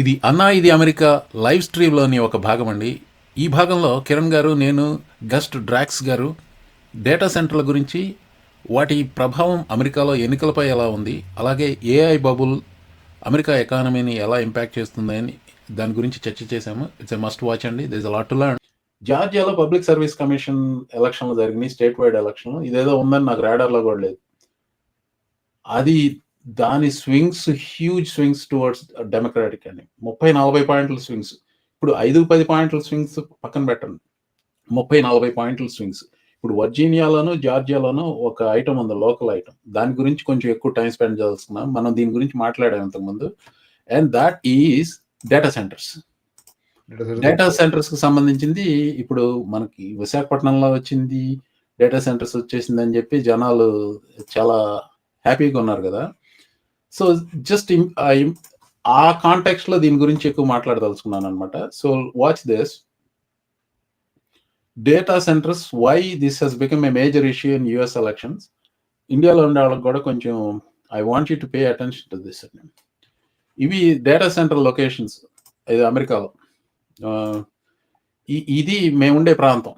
ఇది అన్నా ఇది అమెరికా లైవ్ స్ట్రీమ్లోని ఒక భాగం అండి. ఈ భాగంలో కిరణ్ గారు నేను గస్ట్ డ్రాక్స్ గారు డేటా సెంటర్ల గురించి వాటి ప్రభావం అమెరికాలో ఎన్నికలపై ఎలా ఉంది అలాగే ఏఐ బబుల్ అమెరికా ఎకానమీని ఎలా ఇంపాక్ట్ చేస్తుందని దాని గురించి చర్చ చేశాము. ఇట్స్ ఎ మస్ట్ వాచ్ అండి. దిస్ లాట్ టు లర్న్ జార్జియాలో పబ్లిక్ సర్వీస్ కమిషన్ ఎలక్షన్లు జరిగినాయి స్టేట్ వైడ్ ఎలక్షన్ ఇదేదో ఉందని నాకు రాడార్లో కూడా లేదు. అది దాని swings huge swings towards democratic అండి ముప్పై నలభై పాయింట్ల స్వింగ్స్. ఇప్పుడు ఐదు పది పాయింట్ల స్వింగ్స్ పక్కన పెట్టండి. ముప్పై నలభై పాయింట్ల స్వింగ్స్. ఇప్పుడు వర్జీనియాలోను జార్జియాలోను ఒక ఐటమ్ ఉంది లోకల్ ఐటమ్. దాని గురించి కొంచెం ఎక్కువ టైం స్పెండ్ చేస్తున్నాం మనం దీని గురించి మాట్లాడాం ఇంతకుముందు. And that is data centers data సెంటర్స్కి సంబంధించింది ఇప్పుడు మనకి విశాఖపట్నంలో వచ్చింది డేటా సెంటర్స్ వచ్చేసింది అని చెప్పి జనాలు చాలా హ్యాపీగా ఉన్నారు కదా. సో జస్ట్ uh, ఆ కాంటాక్ట్లో దీని గురించి ఎక్కువ మాట్లాడదలుచుకున్నాను అనమాట so watch this data centers why this has become a major issue in US elections ఇండియాలో ఉండే వాళ్ళకి కూడా కొంచెం I want you to pay attention to this ఇవి డేటా సెంటర్ లొకేషన్స్ ఇది అమెరికాలో. Uh, ఇది మేము ఉండే ప్రాంతం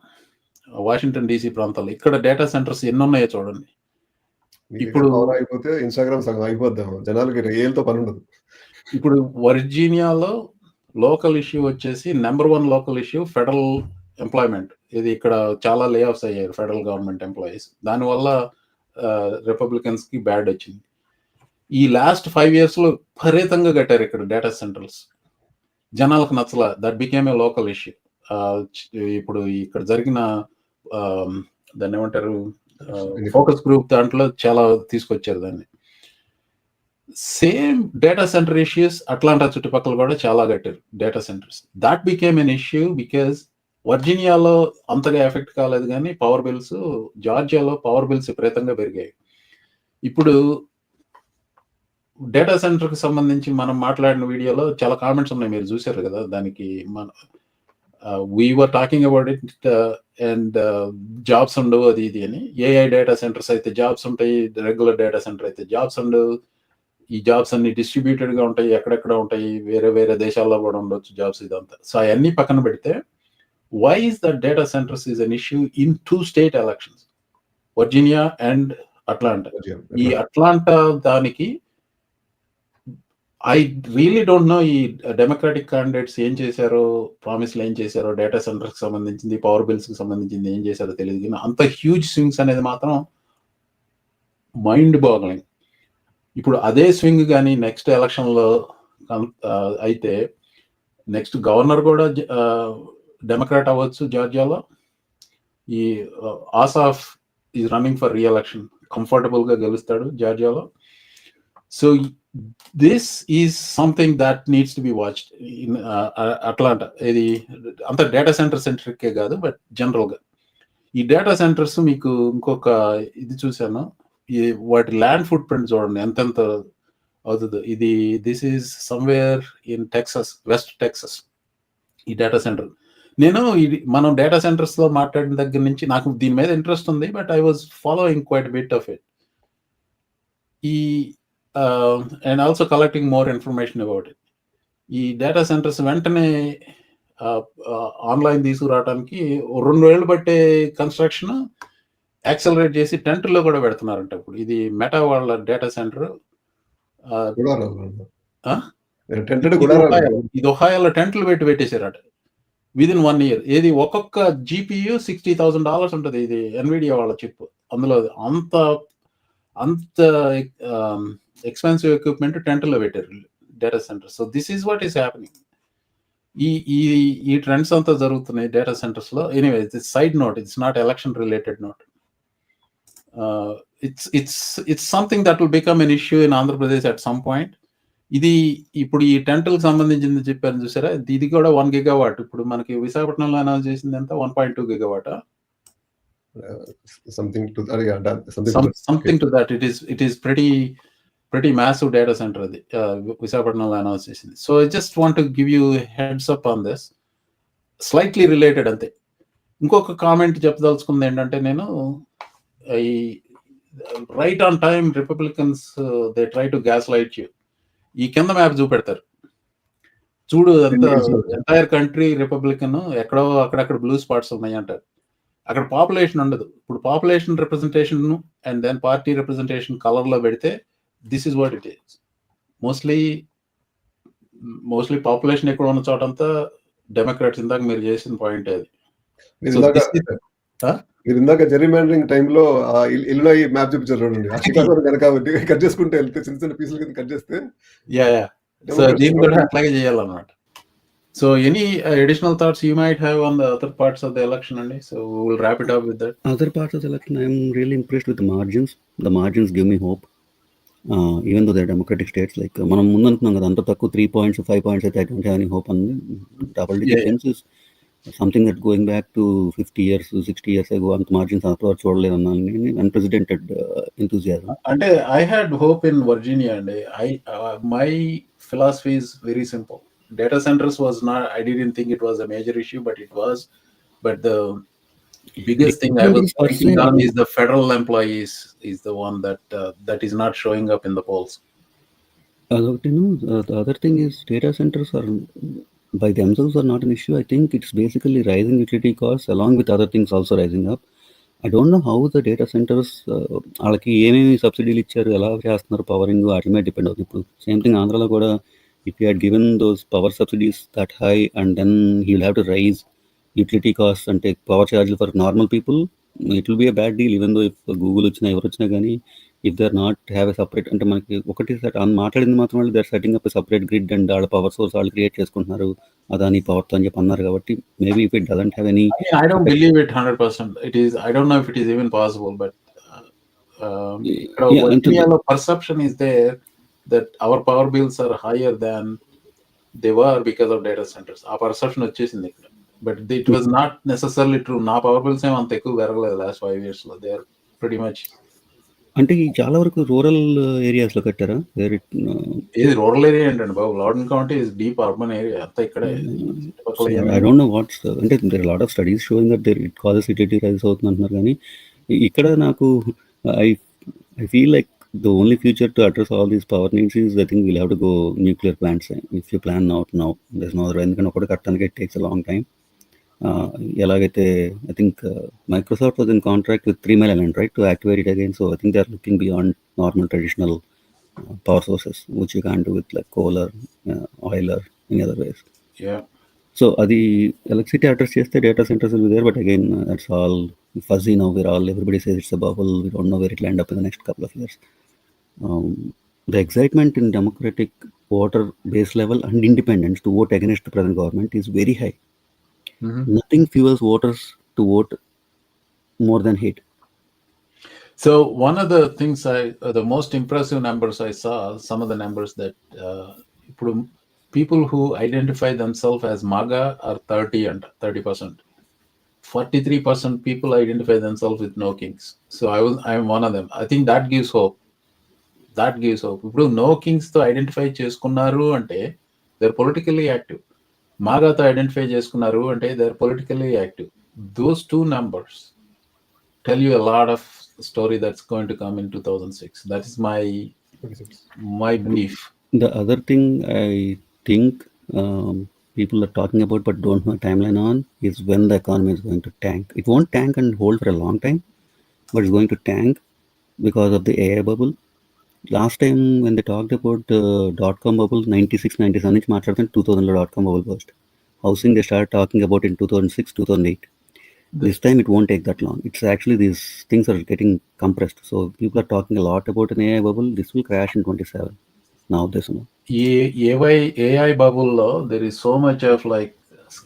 వాషింగ్టన్ డీసీ ప్రాంతంలో ఇక్కడ డేటా సెంటర్స్ ఎన్ని ఉన్నాయో చూడండి. ఇప్పుడు అయిపోతే ఇన్స్టాగ్రామ్ సగం అయిపోద్దాం. జనాలకి ఏళ్ళతో పని ఉండదు. ఇప్పుడు వర్జీనియాలో లోకల్ ఇష్యూ వచ్చేసి number one local issue federal employment. ఇది ఇక్కడ చాలా లే ఆఫ్స్ అయ్యారు ఫెడరల్ గవర్నమెంట్ ఎంప్లాయీస్. దానివల్ల రిపబ్లికన్స్కి బ్యాడ్ వచ్చింది. ఈ లాస్ట్ ఫైవ్ ఇయర్స్లో విపరీతంగా కట్టారు ఇక్కడ డేటా సెంటర్స్ జనాలకు నచ్చల. That became a local issue ఇప్పుడు ఇక్కడ జరిగిన దాన్ని ఏమంటారు? Uh, ఫోకస్ గ్రూప్ దాంట్లో చాలా తీసుకొచ్చారు దాన్ని. Same data center issues Atlanta చుట్టుపక్కల కూడా చాలా కట్టారు data centers that became an issue because వర్జీనియాలో అంతగా ఎఫెక్ట్ కాలేదు కానీ పవర్ బిల్స్ జార్జియాలో పవర్ బిల్స్ విపరీతంగా పెరిగాయి. ఇప్పుడు డేటా సెంటర్కి సంబంధించి మనం మాట్లాడిన వీడియోలో చాలా కామెంట్స్ ఉన్నాయి. మీరు చూసారు కదా దానికి మన were talking about it and jobs ఉండవు అది ఇది అని. ఏఐ డేటా సెంటర్స్ అయితే జాబ్స్ ఉంటాయి రెగ్యులర్ డేటా సెంటర్ అయితే జాబ్స్ ఉండవు ఈ జాబ్స్ అన్ని డిస్ట్రిబ్యూటెడ్గా ఉంటాయి ఎక్కడెక్కడ ఉంటాయి వేరే వేరే దేశాల్లో కూడా ఉండొచ్చు జాబ్స్ ఇదంతా. సో అవన్నీ పక్కన పెడితే why is the data centers is an issue in two state elections Virginia and Atlanta ఈ అట్లాంటా దానికి ఐ రియలీ డోంట్ నో ఈ డెమోక్రాటిక్ క్యాండిడేట్స్ ఏం చేశారో ప్రామిస్లు ఏం చేశారో డేటా సెంటర్కి సంబంధించింది పవర్ బిల్స్కి సంబంధించింది ఏం చేశారో తెలియదు. కానీ అంత హ్యూజ్ స్వింగ్స్ అనేది మాత్రం మైండ్ బాగలింగ్ ఇప్పుడు అదే స్వింగ్ కానీ నెక్స్ట్ ఎలక్షన్లో అయితే నెక్స్ట్ గవర్నర్ కూడా డెమోక్రాట్ అవ్వచ్చు జార్జియాలో ఈ Ossoff is running for reelection కంఫర్టబుల్గా గెలుస్తాడు జార్జియాలో so this is something that needs to be watched in Atlanta ఇది అంత డేటా సెంటర్ సెంటర్కే కాదు బట్ జనరల్గా ఈ డేటా సెంటర్స్ మీకు ఇంకొక ఇది చూశాను. ఈ వాటి ల్యాండ్ ఫుట్ ప్రింట్ చూడండి ఎంతెంత అవుతుంది. ఇది this is somewhere in Texas west Texas ఈ డేటా సెంటర్ నేను ఇది మనం డేటా సెంటర్స్లో మాట్లాడిన దగ్గర నుంచి నాకు దీని మీద ఇంట్రెస్ట్ ఉంది but I was following quite bit of it ఈ and also collecting more information about it ఈ డేటా సెంటర్స్ వెంటనే ఆన్లైన్ తీసుకురావడానికి రెండు వేలు పట్టే కన్స్ట్రక్షన్ యాక్సలరేట్ చేసి టెంట్లో కూడా పెడుతున్నారంట ఇప్పుడు. ఇది మెటా వాళ్ళ డేటా సెంటర్ ఇది ఒహాయాలో టెంట్లు పెట్టి పెట్టేశారట. విద్ ఇన్ వన్ ఇయర్ ఏది ఒక్కొక్క జీపీయూ సిక్స్టీ థౌసండ్ డాలర్స్ ఉంటుంది. ఇది ఎన్విడియా వాళ్ళ చిప్ అందులో అంత అంత ఎక్స్పెన్సివ్ ఎక్విప్మెంట్ టెంట్లో పెట్టారు data centre so this is what is happening ఈ ఈ ఈ ట్రెండ్స్ అంతా జరుగుతున్నాయి డేటా సెంటర్స్లో. Anyway it's side note it's not election related note it's it's it's something that will become an issue in Andhra Pradesh at some point ఇది ఇప్పుడు ఈ టెంటల్ సంబంధించింది చెప్పారు చూసారా? ఇది కూడా వన్ గిగావాట్ ఇప్పుడు మనకి విశాఖపట్నంలో అనౌన్స్ చేసింది ఎంత? One point two gigawatt something to something to that it is it is pretty pretty massive data center అది విశాఖపట్నంలో అనౌన్స్ చేసింది. So I just want give you heads up on this slightly related అంతే. ఇంకొక comment చెప్పదలుచుకుంది ఏంటంటే నేను ఈ right on time Republicans they try to gaslight you ఈ కింద మ్యాప్ చూపెడతారు. చూడు అంత. ఎంటైర్ కంట్రీ రిపబ్లికన్ ఎక్కడో అక్కడక్కడ బ్లూ స్పాట్స్ ఉన్నాయి అంటారు. అక్కడ పాపులేషన్ ఉండదు. ఇప్పుడు population representation and then party representation కలర్లో పెడితే this is what it is mostly mostly population ఎక్కువ ఉన్న చోటంతా డెమోక్రాట్స్ ఇందాక మీరు చేసిన పాయింట్ అది. మీరు ఇందాక ఇందాక జెరీమాండరింగ్ టైంలో ఇల్లునాయి మ్యాప్ చూపించారు చూడండి. కనుక కట్ చేసుకుంటే వెళ్తే చిన్న చిన్న పీసుల కింద కట్ చేస్తే యా యా సో దీన్ని కూడా అట్లాగే చేయాలన్నమాట. So any additional thoughts you might have on the other parts of the election అండి so will wrap it up with that Other parts of the election, I'm really impressed with the margins. The margins give me hope. Uh, even though they're democratic states, like uh, మనం ముందు అనుకున్నాం కదా అంత తక్కువ three points five points అయితే I don't have any hope అంది double Yeah, yeah. Difference is something that going back to fifty years sixty years ago అంత margins అంత వరకు చూడలేదు అన్నాను అన్ప్రెసిడెంటెడ్ ఎంతూజియాజం అంటే I had hope in Virginia అండి I my philosophy is very simple data centers was not I didn't think it was a major issue but it was but the biggest thing I was Employees per working se- on is the federal employees is the one that uh, that is not showing up in the polls. అదొకటి the other thing is data centres are by themselves are not an issue I think it's basically rising utility cost along with other things also rising up I don't know how the data centres వాళ్ళకి ఏమేమి సబ్సిడీలు ఇచ్చారు ఎలా చేస్తున్నారు pouring వాటి మీద depend అవుతుంది ఇప్పుడు సేమ్ థింగ్ ఆంధ్రాలో కూడా if you had given those power subsidies that high and then he will have to raise utility cost అంటే పవర్ ఛార్జీలు for normal people it will be a bad deal even though if Google వచ్చినా ఎవరు వచ్చినా కానీ if they're not have a separate అంటే మనకి ఒకటి మాట్లాడింది మాత్రం వాళ్ళు they're setting up separate grid and వాళ్ళ పవర్ సోర్స్ వాళ్ళు క్రియేట్ చేసుకుంటున్నారు అదాని పవర్తో అని చెప్పి అన్నారు కాబట్టి maybe if it doesn't have any I, mean, I don't believe it hundred percent. It is. I don't know if it is even possible, but uh, um, ఇక్కడ Yeah, and to- Virginiaలో perception is there that our power bills are higher than they were because of data centers. ఆ perception వచ్చేసింది ఇక్కడ but it was not necessarily true నా power bills ఏం అంత ఎక్కువ పెరగలేదు లాస్ట్ ఫైవ్ ఇయర్స్లో. దే ఆర్ ప్రిటీ మచ్ అంటే ఈ చాలా వరకు రూరల్ ఏరియాస్లో కట్టారా? ఇట్ ఇది రూరల్ ఏరియా ఏంటండి బాబు? Loudoun county is deep urban area అంతా ఇక్కడే. ఐ డోంట్ నో వాట్స్ అంటే there lot of studies showing that there it causes utility rise అవుతుంది అంటున్నారు కానీ ఇక్కడ నాకు I I feel like the only future to address all these power needs is I think will have to go nuclear plants if you plan out now thus no ఎందుకంటే ఒకటి కట్టడానికి it takes a long time ఎలాగైతే I think Microsoft was in contract with Three Mile Island right to activate it again so I think they are looking beyond normal traditional power sources which you can do with like coal or oil or in other ways Yeah. So అది electricity address చేస్తే data centers will there but again it's all fuzzy no we're all everybody says it's a bubble we don't know where it land up in the next couple of years the excitement in Democratic voter base level and independence to vote against the present government is very high Mhm. Nothing fuels voters to vote more than hate So one of the things I, uh, the most impressive numbers I saw, some of the numbers that uh, ఇప్పుడు people who identify themselves as MAGA are 30 and 30 percent. 43 percent people identify themselves with no kings. So I was I am one of them. I think that gives hope. That gives hope. ఇప్పుడు no కింగ్స్తో identify చేసుకున్నారు అంటే they're politically active. మాగాతో identify చేసుకున్నారు అంటే they're politically active. Those two numbers tell you a lot of story that's going to come in 2006 that is my my belief The other thing I think um, people are talking about but don't know timeline on is when the economy is going to tank. It won't tank and hold for a long time, but it's going to tank because of the AI bubble. Last time when they talked about the dot com bubble, 96, 97 నుంచి మాట్లాడుతుంటే 2000 dot com bubble burst. Housing they started talking about in 2006, 2008. This time it won't take that long. It's actually these things are getting compressed. So people are talking a lot about an AI bubble. This will crash in 27. Now this one. A- AI AI bubble law there is so much of like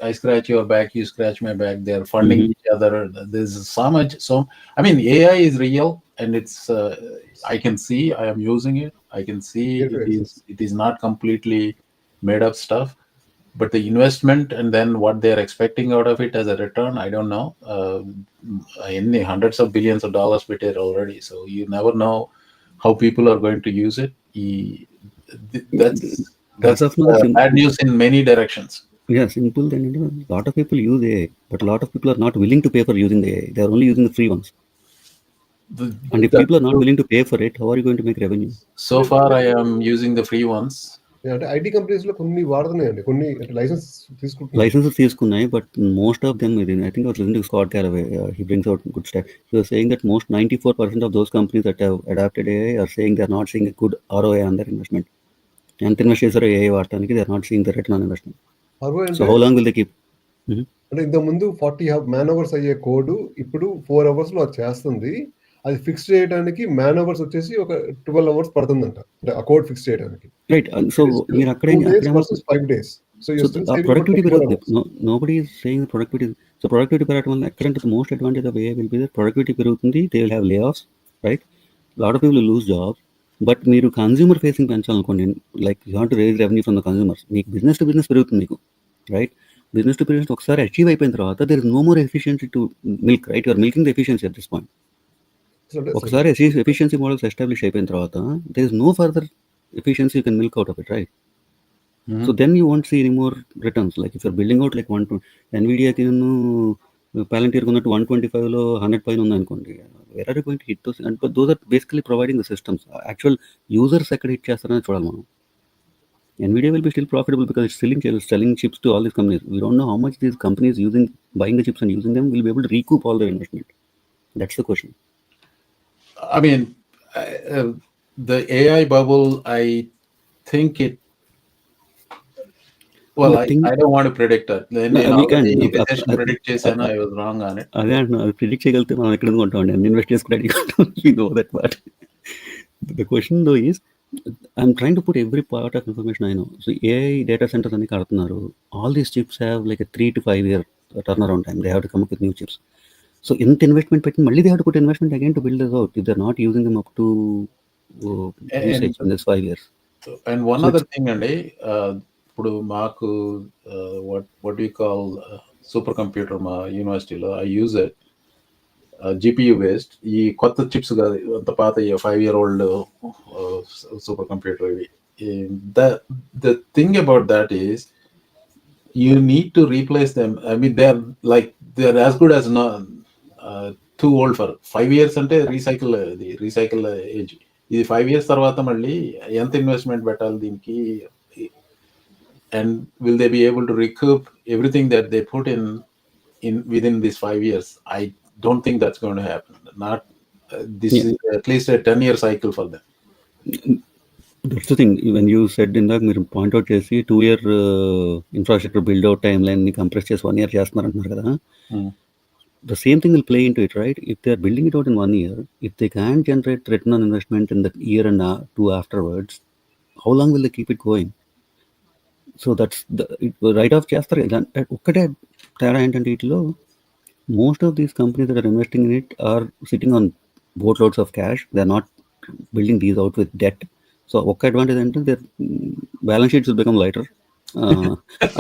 I scratch your back you scratch my back. They're funding Mhm. each other. There's so much so I mean AI is real and it's uh, I can see I am using it. I can see it is. it is not completely made up stuff but the investment and then what they're expecting out of it as a return i don't know. Uh, in the hundreds of billions of dollars bit it already so you never know how people are going to use it. E- th- that's that's uh, bad news in many directions Yeah, simple. Then you know, a lot of people use AI, but a lot of people are not willing to pay for using the AI. They are only using the free ones. The- And if people are not willing to pay for it, how are you going to make revenue? so far i am using the free ones అంటే IT కంపెనీస్‌లో కొన్ని వాడుతున్నాయండి. కొన్ని licence తీసుకుంటున్నారు. Licenses తీసుకున్నాయి. But most of them within I think I was listening to Scott Galloway, uh, he brings out good stuff. He was saying that most 94% of those companies that have adapted AI are saying they're not seeing a good ROI on their investment. ఎంత invest చేశారో AI వాడటానికి they are not seeing the return on investment అరవై so అంటే how long will they keep అంటే ఇంతకుముందు 40 హ man hours అయ్యే code ఇప్పుడు 4 అవర్స్‌లో అది చేస్తుంది. అది ఫిక్స్ చేయడానికి మ్యాన్ అవర్స్ వచ్చేసి ఒక 12 అవర్స్ పడుతుందంట. అంటే ఆ కోడ్ ఫిక్స్ చేయడానికి. రైట్ సో మీరు అక్కడే 2 డేస్ అక్కడే versus 5 days. So you so still uh saving productivity 24 పెరుగుతుంది hours. No nobody is saying productivity so productivity పెరగడం వల్ల ఎక్కడంటే the most advantage of AI will be that productivity పెరుగుతుంది they will have layoffs right lot of people lose jobs but మీరు consumer facing పెంచాలనుకోండి like you want raise revenue from the consumers మీకు business to business పెరుగుతుంది మీకు right business to business ఒకసారి achieve అయిపోయిన తర్వాత there is no more efficiency to milk right you're milking the efficiency at this point so ఒకసారి efficiency models establish అయిపోయిన తర్వాత there is no further efficiency you can milk out of it right Hmm. So then you won't see any more returns. Like if you're building out like one to NVIDIA కి Palantir ఉన్నట్టు one twenty ఫైవ్లో hundred పైన ఉందనుకోండి Where are going hit those and those are basically providing the systems actual users ఎక్కడ hit చేస్తారని చూడాలి మనం NVIDIA will be still profitable because it's selling selling chips to all these companies. We don't know how much these companies using buying the chips and using them will be able to recoup all their investment. That's the question. I mean, I- uh, the AI bubble, I think it. Well, I I, don't want to predict it. Then No, నేను we can. already Uh, uh, predict చేశాను I was wrong on it. అదే అంటున్నా predict చేయగలిగితే మనం ఎక్కడ కొంటామండి? అన్ని invest చేసుకుంటే no that part the question though is I'm trying to put every part of information I know so AI data centers అన్ని కడుతున్నారు. All these chips have like three to five year turn around time they have to come with new chips so ఎంత investment పెట్టి మళ్ళీ they have to put investment again to build out if they're not using them up to And- usage in this five years and one So other thing అండి uh, ఇప్పుడు మాకు what what you call supercomputer మా యూనివర్సిటీలో I use it GPU based ఈ కొత్త చిప్స్ కాదు అంత పాత five year old super computer ఇవి. The the thing about that is you need to replace them I mean they are like they are as good as too old for five years అంటే recycle ఇది recycle age ఇది ఫైవ్ ఇయర్స్ తర్వాత మళ్ళీ ఎంత investment పెట్టాలి దీనికి? And will they be able to recoup everything that they put in in with in this five years I don't think that's gonna happen not this Yeah. At least ten year cycle for them that's thing when you said ఇందాక మీరు point out చేసి two year infrastructure build out time లైన్ని compress చేసి one year చేస్తున్నారు అంటున్నారు కదా the same thing will play into it, right? If they're building it out in one year, if they can't generate return on investment in the year and a, two afterwards, how long will they keep it going? So that's write off చేస్తారు. ఒక్కటే తేడా ఏంటంటే వీటిలో most of these companies that are investing in it are sitting on boatloads of cash they are not building these out with debt so ఒక్క advantage అంటే their balance sheets become lighter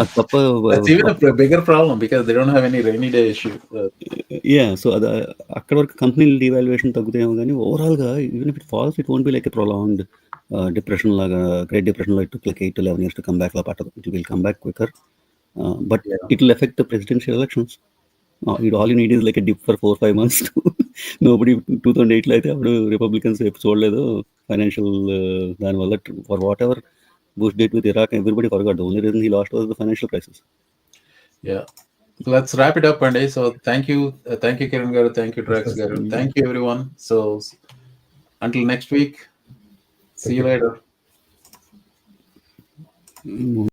అది తప్ప That's even a bigger problem because they don't have any rainy day issue. Uh, yeah so అది అక్కడ వరకు company devaluation తగ్గుతాయేమో కానీ ఓవరాల్గా even if it falls it won't be like a prolonged depression లాగా great depression like like eight to eleven years to come back లా పట్టదు it will come back quicker but Yeah. It will effect the presidential elections it all you need is like a dip for four five months nobody two thousand ఎయిట్లో అయితే అప్పుడు Republicans ఎప్పుడు చూడలేదు financial దానివల్ల for whatever boosted with Iraq everybody forgot only reason he lost was the financial crisis yeah. Let's wrap it up, Andy. So thank you, uh, thank you, Kiran Garu. Thank you, Drax Garu. Thank you, everyone. So s- until next week, see you later.